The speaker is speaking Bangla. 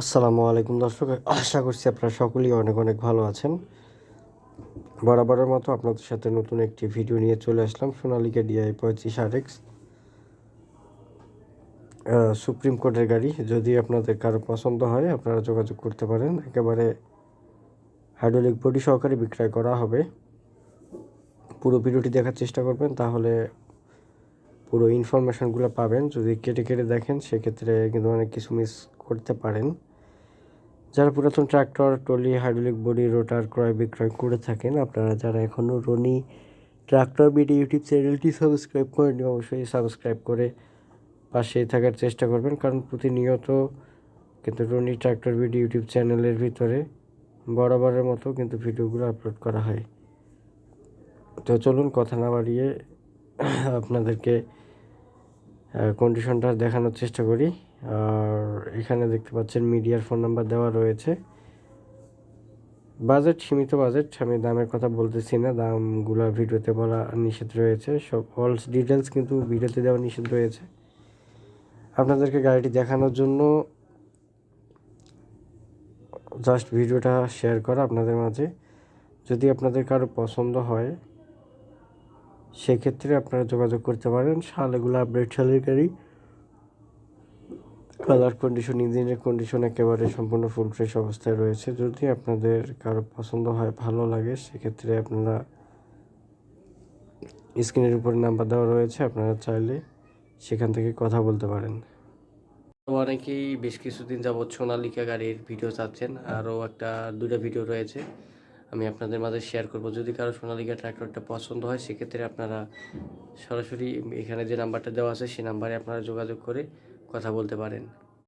আসসালামু আলাইকুম দর্শক, আশা করছি আপনারা সকলেই অনেক অনেক ভালো আছেন। বরাবরের মতো আপনাদের সাথে নতুন একটি ভিডিও নিয়ে চলে আসলাম, সোনালিকা ডিআই পঁয়ত্রিশ আর এক্স সুপ্রিম কোর্টের গাড়ি, যদি আপনাদের কারও পছন্দ হয়, আপনারা যোগাযোগ করতে পারেন। একেবারে হাইড্রোলিক বডি সহকারে বিক্রয় করা হবে। পুরো ভিডিওটি দেখার চেষ্টা করবেন, তাহলে পুরো ইনফরমেশানগুলো পাবেন। যদি কেটে কেটে দেখেন, সেক্ষেত্রে কিন্তু অনেক কিছু মিস করতে পারেন। যারা পুরাতন tractor trolley hydraulic body rotor ক্রয় বিক্রয় করে থাকেন, আপনারা যারা এখনও রনি ট্রাক্টর বিডি ইউটিউব চ্যানেলটি সাবস্ক্রাইব করেন অবশ্যই সাবস্ক্রাইব করে পাশে থাকার চেষ্টা করবেন। কারণ প্রতিনিয়ত কিন্তু রনি ট্রাক্টর বিডি ইউটিউব চ্যানেলের ভিতরে বরাবরের মতো কিন্তু ভিডিওগুলো আপলোড করা হয়। তো চলুন, কথা না বাড়িয়ে আপনাদেরকে কন্ডিশনটা দেখানোর চেষ্টা করি। আর এখানে দেখতে পাচ্ছেন মিডিয়ার ফোন নাম্বার দেওয়া রয়েছে। বাজেট, সীমিত বাজেট, আমি দামের কথা বলতেছি না, দামগুলো ভিডিওতে বলা নিষেধ রয়েছে। সব অল ডিটেলস কিন্তু ভিডিওতে দেওয়া নিষেধ রয়েছে। আপনাদেরকে গাড়িটি দেখানোর জন্য জাস্ট ভিডিওটা শেয়ার করা আপনাদের মাঝে। যদি আপনাদের কারও পছন্দ হয় সেক্ষেত্রে আপনারা যোগাযোগ করতে পারেন। শাল এগুলো আপডেট শালের গাড়ি। কালার কন্ডিশন ইঞ্জিনের কন্ডিশন একেবারে সম্পূর্ণ ফুল ফ্রেশ অবস্থায় রয়েছে। যদি আপনাদের কারও পছন্দ হয়, ভালো লাগে, সেক্ষেত্রে আপনারা স্ক্রিনের উপরে নাম্বার দেওয়া রয়েছে। আপনারা চাইলে সেখান থেকে কথা বলতে পারেন। অনেকেই বেশ কিছুদিন যাবৎ সোনালিকা গাড়ির ভিডিও চাচ্ছেন। আরও একটা দুটো ভিডিও রয়েছে। আমি আপনাদের মাঝে শেয়ার করব। যদি কারও সোনালিকা ট্র্যাক্টরটা পছন্দ হয়, সেক্ষেত্রে আপনারা সরাসরি এখানে যে নাম্বারটা দেওয়া আছে সেই নাম্বারে আপনারা যোগাযোগ করে কথা বলতে পারেন।